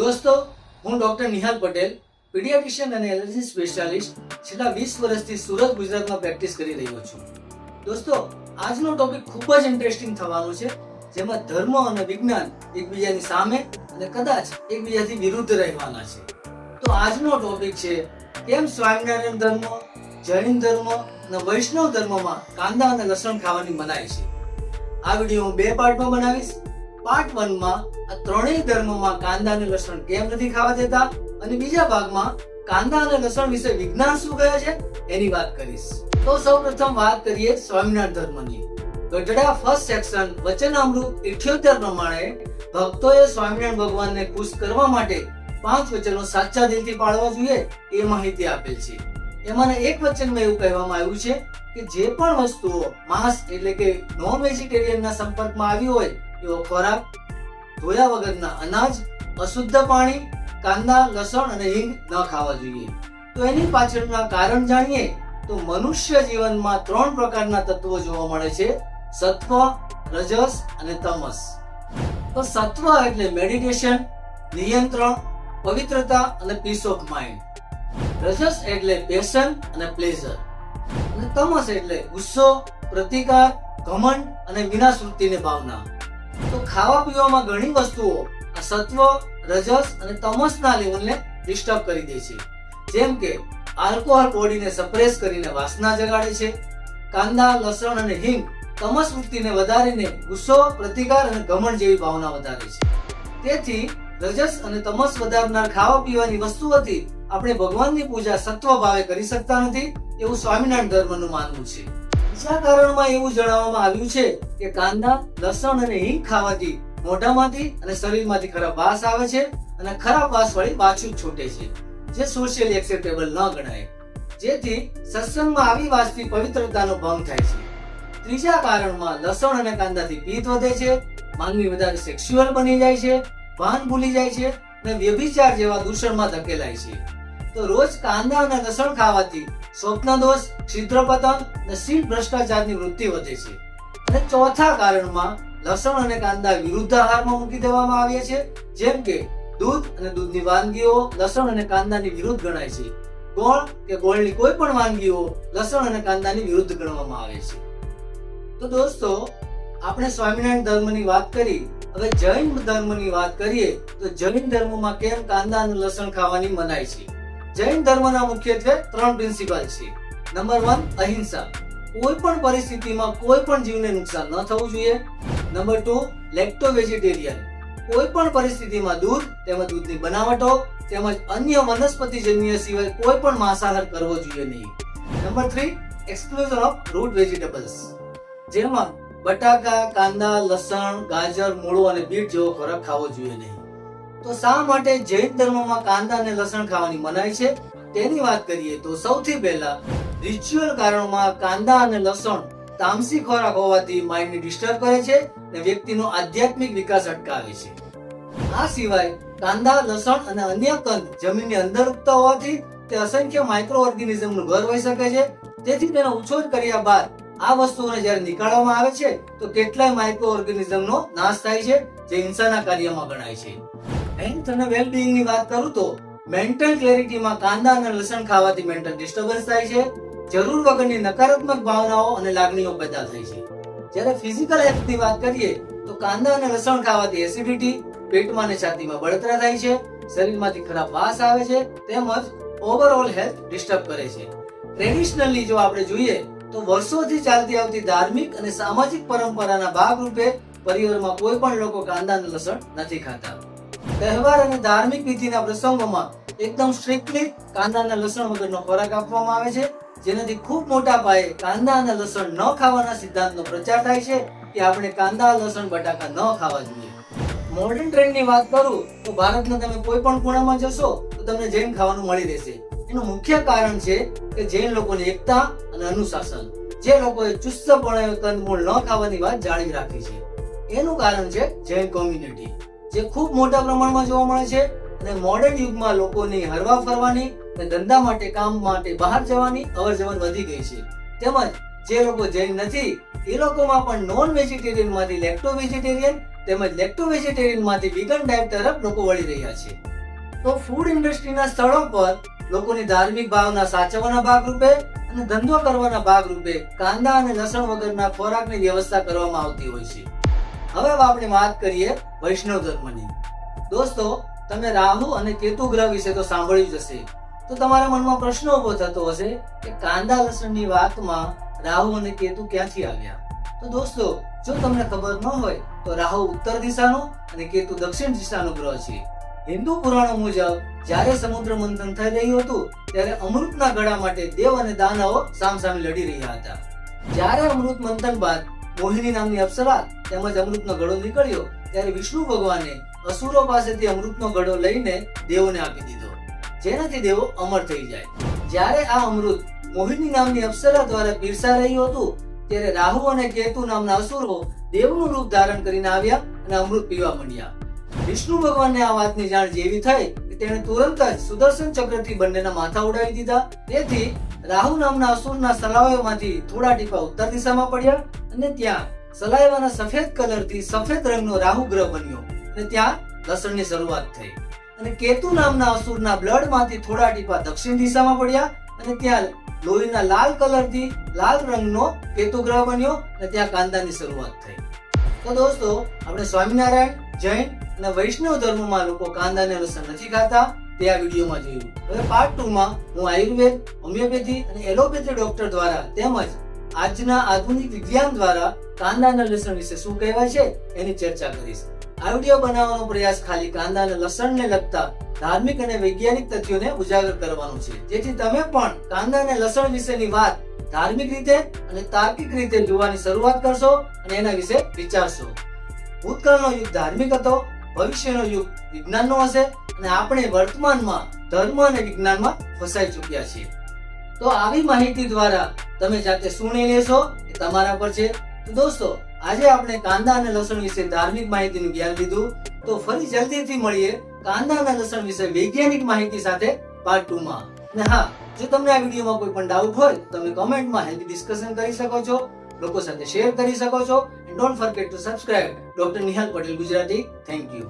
દોસ્તો, હું doctor Nihal Patel, paediatrician અને એલર્જી સ્પેશિયાલિસ્ટ, છેલ્લા વીસ વર્ષથી સુરત, ગુજરાતમાં પ્રેક્ટિસ કરી રહ્યો છું. દોસ્તો, આજનો ટોપિક ખૂબ જ ઇન્ટરેસ્ટિંગ થવાનો છે, જેમાં ધર્મ અને વિજ્ઞાન એકબીજાની સામે અને કદાચ એકબીજાથી વિરુદ્ધ રહેવાના છે. તો આજનો ટોપિક છે, કેમ સ્વામિનારાયણ ધર્મ, જૈન ધર્મ અને વૈષ્ણવ ધર્મમાં કાંદા અને લસણ ખાવાની મનાય છે? આ વીડિયો હું બે પાર્ટમાં બનાવીશ. પાર્ટ વનમાં આ ત્રણેય ધર્મમાં કાંદા અને લસણ કેમ નથી ખાવા દેતા? અને બીજા ભાગમાં કાંદા અને લસણ વિશે વિજ્ઞાન શું કહે છે? એની વાત કરીશ. તો સૌપ્રથમ વાત કરીએ સ્વામિનારાયણ ધર્મની. ગઢડા ફર્સ્ટ સેક્શન વચનામૃત 78 પ્રમાણે ભક્તોએ સ્વામિનારાયણ ભગવાનને ખુશ કરવા માટે પાંચ વચનો સાચા દિલથી પાળવા જોઈએ એ માહિતી આપેલ છે. એમાંના એક વચનમાં એવું કહેવામાં આવ્યું છે કે જે પણ વસ્તુઓ માંસ એટલે કે નોન વેજીટેરિયનના સંપર્કમાં આવી હોય એવો ખોરાક ધોયા વગરના અનાજ, અશુદ્ધ પાણી, કાંદા, લસણ અને હિંગ ન ખાવા જોઈએ. તો એની પાછળના કારણ જાણીએ તો મનુષ્ય જીવનમાં ત્રણ પ્રકારના તત્વો જોવા મળે છે, સત્વ, રજસ અને તમસ. તો સત્વ એટલે મેડિટેશન, નિયંત્રણ, પવિત્રતા અને પીસ ઓફ માઇન્ડ રજસ એટલે પેશન અને પ્લેઝર અને તમસ એટલે ગુસ્સો, પ્રતિકાર, ઘમંડ અને વિનાશ વૃત્તિની ભાવના. તો ખાવા પીવામાં ઘણી વસ્તુઓ, આ સત્વ, રજસ અને તમસના લેવલને ડિસ્ટર્બ કરી દે છે. જેમ કે આલ્કોહોલ બોડીને સપ્રેસ કરીને વાસના જગાડે છે, કાંદા, લસણ અને હિંગ તમસ વૃત્તિને વધારીને ગુસ્સો, પ્રતિકાર અને ગમણ જેવી ભાવના વધારે છે. તેથી, રજસ અને તમસ વધારનાર ખાવા પીવાની વસ્તુઓથી આપણે ભગવાનની પૂજા સત્વ ભાવે કરી શકતા નથી એવું સ્વામિનારાયણ ધર્મનું માનવું છે. બીજા કારણમાં એવું જણાવવામાં આવ્યું છે કે કાંદા, લસણ અને હિંગ ખાવાથી મોઢામાંથી અને શરીરમાંથી ખરાબ વાસ આવે છે અને ખરાબ વાસ વળી પાછું છૂટે છે, જે સોશિયલી એક્સેપ્ટેબલ ન ગણાય. જેથી સત્સંગમાં આવી વાસથી પવિત્રતાનો ભંગ થાય છે. ત્રીજા કારણમાં લસણ અને કાંદાથી પિત્ત વધે છે, માનવી વધારે સેક્સ્યુઅલ બની જાય છે ભાન ભૂલી જાય છે અને વ્યભિચાર જેવા દૂષણમાં ધકેલાય છે. તો રોજ કાંદા અને લસણ ખાવાથી સ્વપ્ન દોષ, ક્ષિદ્રપતન અને સીટ ભ્રષ્ટાચારની વૃત્તિ વધે છે. અને ચોથા કારણમાં લસણ અને કાંદા વિરુદ્ધ આહારમાં મૂકી દેવામાં આવ્યા છે. જેમ કે દૂધ અને દૂધની વાનગીઓ લસણ અને કાંદાની વિરુદ્ધ ગણાય છે. ગોળ કે ગોળની કોઈ પણ વાનગીઓ લસણ અને કાંદાની વિરુદ્ધ ગણવામાં આવે છે. તો દોસ્તો, આપણે સ્વામિનારાયણ ધર્મની વાત કરી. હવે જૈન ધર્મની વાત કરીએ તો જૈન ધર્મમાં કેમ કાંદા અને લસણ ખાવાની મનાય છે? જૈન ધર્મના મુખ્યત્વે ત્રણ પ્રિન્સિપલ છે. નંબર વન અહિંસા. કોઈ પણ પરિસ્થિતિમાં કોઈ પણ જીવને નુકસાન ન થવું જોઈએ. નંબર ટુ લેક્ટો વેજીટેરિયન કોઈ પણ પરિસ્થિતિમાં દૂધ તેમજ દૂધની બનાવટો તેમજ અન્ય વનસ્પતિજન્ય સિવાય કોઈ પણ માંસાહાર કરવો જોઈએ નહીં. Number three exclusion of root vegetables જેમાં બટાકા, કાંદા, લસણ, ગાજર, મૂળો અને બીટ જેવો ખોરાક ખાવો જોઈએ નહીં. તો શા માટે જૈન ધર્મમાં કાંદા અને લસણ ખાવાની મનાઈ છે? તેની વાત કરીએ તો સૌથી પહેલા રિચ્યુઅલ કારણોમાં કાંદા અને લસણ તામસી ખોરાક હોવાથી માઇન્ડને ડિસ્ટર્બ કરે છે અને વ્યક્તિનો આધ્યાત્મિક વિકાસ અટકાવે છે. આ સિવાય કાંદા, લસણ અને અન્ય કંદ જમીનની અંદર ઉગતા હોવાથી તે અસંખ્ય માઇક્રો ઓર્ગેનિઝમનું ઘર હોઈ શકે છે. તેથી તેનો ઉછોર કર્યા બાદ આ વસ્તુઓને જ્યારે નીકાળવામાં આવે છે, તો કેટલાય માઇક્રો ઓર્ગેનિઝમનો નાશ થાય છે, જે હિંસાના કાર્યમાં ગણાય છે. અને વેલબિંગની વાત કરું તો મેન્ટલ ક્લેરિટીમાં કાંદા અને લસણ ખાવાથી મેન્ટલ ડિસ્ટર્બન્સ થાય છે, જરૂર વગરની નકારાત્મક ભાવનાઓ અને લાગણીઓ પેદા થાય છે. જ્યારે ફિઝિકલ હેલ્થની વાત કરીએ, તો કાંદા અને લસણ ખાવાથી એસિડિટી પેટમાં અને છાતીમાં બળતરા થાય છે, શરીરમાંથી ખરાબ વાસ આવે છે, તેમજ ઓવરઓલ હેલ્થ ડિસ્ટર્બ કરે છે. ટ્રેડિશનલી જો આપણે જોઈએ, તો વર્ષોથી ચાલતી આવતી ધાર્મિક અને સામાજિક પરંપરાના ભાગરૂપે પરિવારમાં કોઈ પણ લોકો કાંદા અને લસણ નથી ખાતા. તહેવાર અને ધાર્મિક વિધિના પ્રસંગોમાં એકદમ સ્ટ્રિક્ટલી કાંદા અને લસણ વગરનો ખોરાક આપવામાં આવે છે, જેનાથી ખૂબ મોટા પાયે કાંદા અને લસણ ન ખાવાના સિદ્ધાંતનો પ્રચાર થાય છે કે આપણે કાંદા, લસણ, બટાકા ન ખાવા જોઈએ. મોડર્ન ટ્રેન્ડની વાત કરું તો ભારતના તમે કોઈ પણ ખૂણામાં જશો તો તમને જૈન ખાવાનું મળી રહેશે. એનું મુખ્ય કારણ છે કે જૈન લોકોની એકતા અને અનુશાસન, જે લોકોએ ચુસ્તપણે કંદમૂળ ન ખાવાની વાત જાળવી રાખી છે. એનું કારણ છે જૈન કોમ્યુનિટી જે ખૂબ મોટા પ્રમાણમાં જોવા મળે છે અને મોડર્ન યુગમાં લોકોની હરવા ફરવાની અને ધંધા માટે કામ માટે બહાર જવાની અવર જવર વધી ગઈ છે. તેમજ જે લોકો જૈન નથી, એ લોકોમાં પણ નોન વેજીટેરિયનમાંથી લેક્ટો વેજીટેરિયન તેમજ લેક્ટો વેજીટેરિયનમાંથી વિગન ડાયટ તરફ લોકો વળી રહ્યા છે. તો ફૂડ ઇન્ડસ્ટ્રીના સ્થળો પર લોકોની ધાર્મિક ભાવના સાચવવાના ભાગરૂપે અને ધંધો કરવાના ભાગરૂપે કાંદા અને લસણ વગરના ખોરાકની વ્યવસ્થા કરવામાં આવતી હોય છે. હવે આપણે વાત કરીએ વૈષ્ણવ ધર્મની. દોસ્તો, તમે રાહુ અને કેતુ ગ્રહ વિશે તો સાંભળ્યું જ હશે. તો તમારા મનમાં પ્રશ્ન ઊભો થતો હશે કે કાંદા લસણની વાતમાં રાહુ અને કેતુ ક્યાંથી આવ્યા? તો દોસ્તો, જો તમને ખબર ન હોય, તો રાહુ ઉત્તર દિશાનો અને કેતુ દક્ષિણ દિશાનો ગ્રહ છે. હિન્દુ પુરાણો મુજબ, જ્યારે સમુદ્ર મંથન થઈ રહ્યું હતું, ત્યારે અમૃતના ગળા માટે દેવ અને દાનવો સામસામે લડી રહ્યા હતા. જ્યારે અમૃત મંથન બાદ મોહિની નામની અપ્સરા તેમજ અમૃતનો ઘડો નીકળ્યો ત્યારે વિષ્ણુ ભગવાને અસુરો પાસેથી અમૃતનો ઘડો લઈને દેવોને આપી દીધો. જેનાથી દેવો અમર થઈ જાય. જ્યારે આ અમૃત મોહિની નામની અપ્સરા દ્વારા પીરસા રહ્યું હતું, ત્યારે રાહુ અને કેતુ નામના અસુરો દેવનું રૂપ ધારણ કરીને આવ્યા અને અમૃત પીવા માંડ્યા. વિષ્ણુ ભગવાનને આ વાતની જાણ જેવી થઈ તેણે તુરંત જ સુદર્શન ચક્રથી બંનેના માથા ઉડાવી દીધા. તેથી રાહુ નામના અસુરના સલાવામાંથી થોડા ટીપા ઉત્તર દિશામાં પડ્યા અને ત્યાં સલાયવાના સફેદ કલરથી સફેદ રંગનો રાહુ ગ્રહ બન્યો અને ત્યાં લસણની શરૂઆત થઈ. અને કેતુ નામના અસુરના બ્લડમાંથી થોડા ટીપા દક્ષિણ દિશામાં પડ્યા અને ત્યાં લોહીના લાલ કલરથી લાલ રંગનો કેતુ ગ્રહ બન્યો અને ત્યાં કાંદાની શરૂઆત થઈ. તો દોસ્તો, આપણે સ્વામિનારાયણ, જૈન અને વૈષ્ણવ ધર્મમાં લોકો કાંદા અને લસણ નથી ખાતા. તે આ વિડીયોમાં જોયું. હવે પાર્ટ ટુ માં હું આયુર્વેદ હોમિયોપેથી અને એલોપેથી ડોક્ટર દ્વારા તેમજ આજના આધુનિક વિજ્ઞાન દ્વારા કાંદા અને લસણ વિશે શું કહેવાય છે એની ચર્ચા કરીશ. આ વીડિયો બનાવવાનો પ્રયાસ ખાલી કાંદા અને લસણને લગતા ધાર્મિક અને વૈજ્ઞાનિક તથ્યોને ઉજાગર કરવાનો છે. જેથી તમે પણ કાંદા અને લસણ વિશેની વાત ધાર્મિક રીતે અને તાર્કિક રીતે જોવાની શરૂઆત કરશો અને એના વિશે વિચારશો. ભૂતકાળનો યુગ ધાર્મિક હતો, ભવિષ્યનો યુગ વિજ્ઞાનનો હશે અને આપણે વર્તમાનમાં ધર્મ અને વિજ્ઞાનમાં ફસાઈ ચૂક્યા છીએ. તો આવી માહિતી દ્વારા તમે જાતે શું લેશો એ તમારા પર છે. તો દોસ્તો, આજે આપણે કાંદા અને લસણ વિશે ધાર્મિક માહિતીનું જ્ઞાન લીધું. તો ફરી જલ્દીથી મળીએ કાંદા અને લસણ વિશે વૈજ્ઞાનિક માહિતી સાથે પાર્ટ ટુ માં. અને હા, જો તમને આ વિડીયોમાં કોઈ પણ ડાઉટ હોય તમે કમેન્ટમાં હેલ્ધી ડિસ્કશન કરી શકો છો, લોકો સાથે શેર કરી શકો છો. And don't forget to subscribe doctor Nihal Patel, Gujarati. Thank you